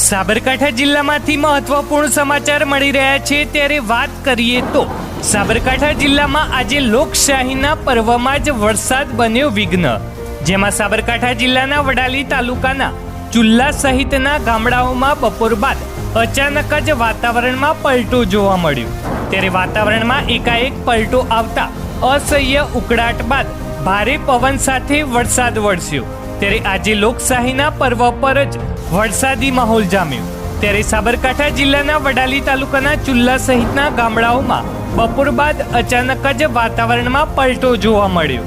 સાબરકાંઠા જિલ્લામાંથી મહત્વપૂર્ણ સમાચાર મળી રહ્યા છે, ત્યારે વાત કરીએ તો સાબરકાંઠા જિલ્લામાં આજે લોકશાહીના પર્વમાં જ વરસાદ બન્યો વિઘ્ન. જેમાં સાબરકાંઠા જિલ્લાના વડાલી તાલુકાના ચુલ્લા સહિતના ગામડાઓમાં બપોર બાદ અચાનક જ વાતાવરણમાં પલટો જોવા મળ્યો. ત્યારે વાતાવરણમાં એકાએક પલટો આવતા અસહ્ય ઉકળાટ બાદ ભારે પવન સાથે વરસાદ વરસ્યો. ત્યારે આજે લોકશાહીના પર્વ પર જ વરસાદી માહોલ જામ્યો. ત્યારે સાબરકાંઠા જિલ્લાના વડાલી તાલુકાના ચુલ્લા સહિતના ગામડાઓમાં બપોર બાદ અચાનક જ વાતાવરણમાં પલટો જોવા મળ્યો.